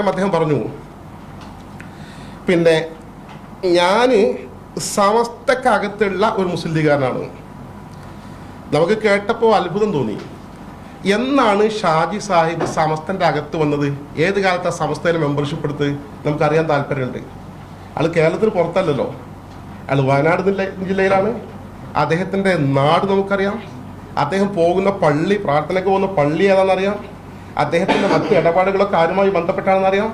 അദ്ദേഹം പറഞ്ഞു പിന്നെ ഞാൻ സമസ്തക്കകത്തുള്ള ഒരു മുസ്ലിം ലീഗുകാരനാണ്. നമുക്ക് കേട്ടപ്പോൾ അത്ഭുതം തോന്നി. എന്നാണ് ഷാജി സാഹിബ് സമസ്തന്റെ അകത്ത് വന്നത്? ഏത് കാലത്ത് ആ സമസ്തയിൽ മെമ്പർഷിപ്പ് എടുത്ത്? നമുക്കറിയാൻ താല്പര്യമുണ്ട്. ആൾ കേരളത്തിന് പുറത്തല്ലല്ലോ. അയാൾ വയനാട് ജില്ല- ജില്ലയിലാണ്. അദ്ദേഹത്തിന്റെ നാട് നമുക്കറിയാം. അദ്ദേഹം പോകുന്ന പള്ളി പ്രാർത്ഥനയ്ക്ക് പോകുന്ന പള്ളി ഏതാണെന്നറിയാം. അദ്ദേഹത്തിന്റെ മറ്റ് ഇടപാടുകളൊക്കെ ആരുമായി ബന്ധപ്പെട്ടാണെന്ന് അറിയാം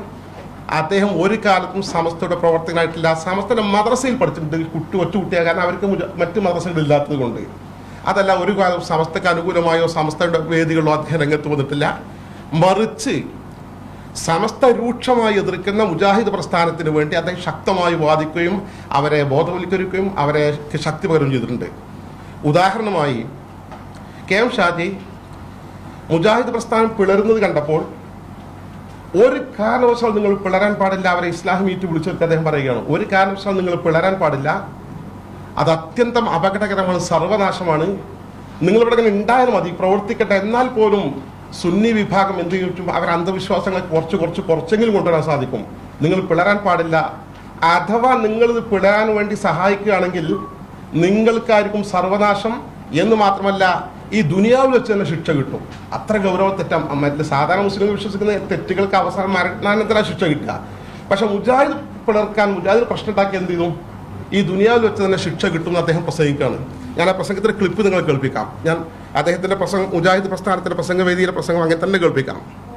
അദ്ദേഹം ഒരു കാലത്തും സമസ്തയുടെ പ്രവർത്തകനായിട്ടില്ല. സമസ്തയുടെ മദ്രസയിൽ പഠിച്ചിട്ടുണ്ട്. കുട്ടി ഒറ്റ കുട്ടിയാ കാരണം അവർക്ക് മറ്റു മദ്രസകളില്ലാത്തത് കൊണ്ട്. അതല്ല ഒരു കാലം സമസ്തക്ക് അനുകൂലമായോ സമസ്തയുടെ വേദികളോ അദ്ദേഹം രംഗത്ത് വന്നിട്ടില്ല. മറിച്ച് സമസ്ത രൂക്ഷമായി എതിർക്കുന്ന മുജാഹിദ് പ്രസ്ഥാനത്തിന് വേണ്ടി അദ്ദേഹം ശക്തമായി വാദിക്കുകയും അവരെ ബോധവൽക്കരിക്കുകയും അവരെ ശക്തി പകരുകയും ചെയ്തിട്ടുണ്ട്. ഉദാഹരണമായി കെ എം ഷാജി മുജാഹിദ് പ്രസ്ഥാനം പിളരുന്നത് കണ്ടപ്പോൾ ഒരു കാരണവശാൽ നിങ്ങൾ പിളരാൻ പാടില്ല അവരെ ഇസ്ലാഹി മീറ്റ് വിളിച്ചിട്ട് അദ്ദേഹം പറയുകയാണ്. ഒരു കാരണവശാൽ നിങ്ങൾ പിളരാൻ പാടില്ല. അത് അത്യന്തം അപകടകരമാണ് സർവനാശമാണ്. നിങ്ങളിവിടെ ഇങ്ങനെ ഉണ്ടായാൽ മതി പ്രവർത്തിക്കട്ടെ. എന്നാൽ പോലും സുന്നി വിഭാഗം എന്ത് ചെയ്യും? അവർ അന്ധവിശ്വാസങ്ങളെ കുറച്ച് കുറച്ച് കുറച്ചെങ്കിലും കൊണ്ടുവരാൻ സാധിക്കും. നിങ്ങൾ പിളരാൻ പാടില്ല. അഥവാ നിങ്ങൾ ഇത് പിളരാൻ വേണ്ടി സഹായിക്കുകയാണെങ്കിൽ നിങ്ങൾക്കായിരിക്കും സർവനാശം എന്ന് മാത്രമല്ല ഈ ദുനിയാവിൽ വെച്ച് തന്നെ ശിക്ഷ കിട്ടും. അത്ര ഗൗരവ തെറ്റാം മറ്റു സാധാരണ മുസ്ലിം വിശ്വസിക്കുന്ന തെറ്റുകൾക്ക് അവസാനം മരണാനന്തര ശിക്ഷ കിട്ടുക. പക്ഷെ മുജാഹിദ് പിളർക്കാൻ മുജാഹിദ് പ്രശ്നം ഉണ്ടാക്കി എന്ത് ചെയ്തു? ഈ ദുനിയാവിൽ വെച്ച് തന്നെ ശിക്ഷ കിട്ടുമെന്ന് അദ്ദേഹം പ്രസംഗിക്കുകയാണ്. ഞാൻ ആ പ്രസംഗത്തിന്റെ ക്ലിപ്പ് നിങ്ങൾ കേൾപ്പിക്കാം. ഞാൻ അദ്ദേഹത്തിന്റെ പ്രസംഗം മുജാഹിദ് പ്രസ്ഥാനത്തിന്റെ പ്രസംഗവേദിയിലെ പ്രസംഗം അങ്ങനെ തന്നെ കേൾപ്പിക്കാം.